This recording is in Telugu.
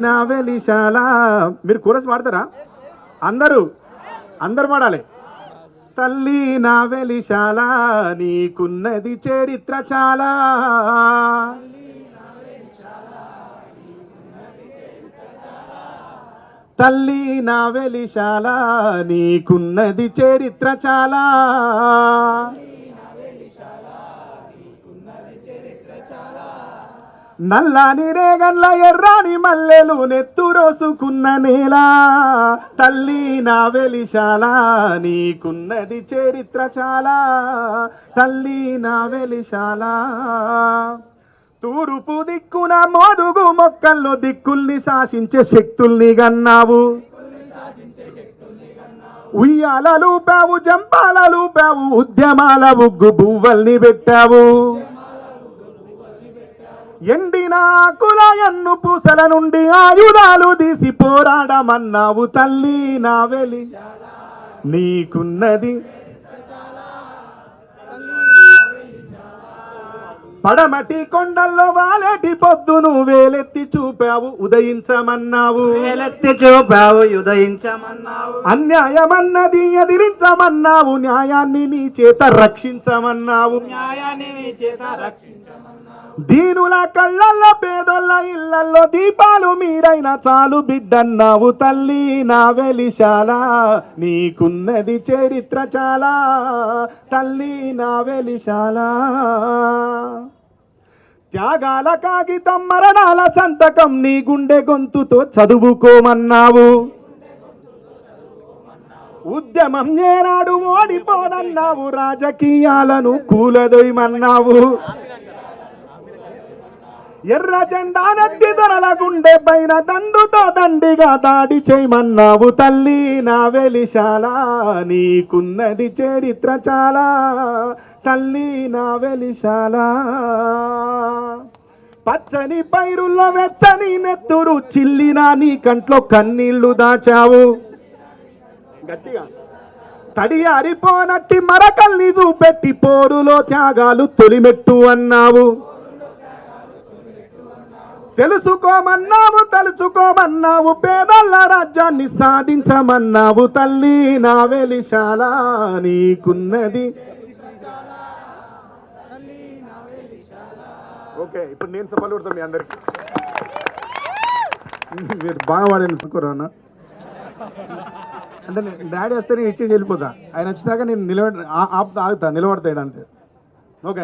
నా వెలిశాల మీరు కూరస్ పాడతారా? అందరూ అందరు పాడాలి. తల్లి నా వెలిశాల నీకున్నది చరిత్ర చాలా. తల్లి నా వెలిశాల నీకున్నది చరిత్ర చాలా. నల్లాని రేగన్ల ఎర్రాని మల్లెలు నెత్తురోసుకున్న నేల. తల్లి నా వెలిశాల నీకున్నది చరిత్ర చాలా తల్లి నా వెలిశాల. తూరుపు దిక్కున మోదుగు మొక్కల్లో దిక్కుల్ని శాసించే శక్తుల్ని గన్నావు. ఉయ్యాలలు పావు జంపాలలు పావు ఉద్యమాల ఉగ్గు బువ్వల్ని పెట్టావు. ఎండిన ఆకుల ఎన్ను పూసల నుండి ఆయుధాలు తీసి పోరాడమన్నావు తల్లి నా వెలి. నీకున్నది పడమటి కొండల్లో వాలేటి పొద్దును వేలెత్తి చూపావు ఉదయించమన్నావు. వేలెత్తి చూపావు ఉదయించమన్నావు. అన్యాయమన్నది ఎదిరించమన్నావు న్యాయాన్ని నీ చేత రక్షించమన్నావు. న్యాయాన్ని మీ చేత రక్షించమన్నావు. దీనుల కళ్ళల్లో పేదోళ్ళ ఇళ్ళల్లో దీపాలు మీరైనా చాలు బిడ్డన్నావు తల్లి నా వెలిశాల నీకున్నది చరిత్ర చాలా. తల్లి నా వెలిశాల. త్యాగాల కాగితం మరణాల సంతకం నీ గుండె గొంతుతో చదువుకోమన్నావు. ఉద్యమం ఏనాడు ఓడిపోదన్నావు రాజకీయాలను కూలదొయ్యమన్నావు ఎర్ర జెండా నెత్తి గుండె పైన దండుతో దండిగా దాడి చేయమన్నావు తల్లి నా వెలిశాల నీకున్నది చరిత్ర చాలా. తల్లి నా వెలిశాల. పచ్చని పైరుల్లో వెచ్చని నెత్తురు చిల్లినా నీ కంట్లో కన్నీళ్ళు దాచావు. గట్టిగా. తడి అరిపోనట్టి మరకల్ని చూపెట్టి పోరులో త్యాగాలు తొలిమెట్టు అన్నావు. తెలుసుకోమన్నావు తలుచుకోమన్నావు పేదల రాజ్యాన్ని సాధించమన్నావు తల్లి నా వెలిశాల నీకున్నది. ఓకే ఇప్పుడు నేను సవాలు కొడతాను మీ అందరికి. మీరు బాగా వాడని అంటే నేను డాడీ వస్తే నేను ఇచ్చేసి వెళ్ళిపోతా. ఆయన వచ్చినాక నేను నిలబడి ఆపుతా ఆగుతా నిలబడతాడు అంతే. ఓకే.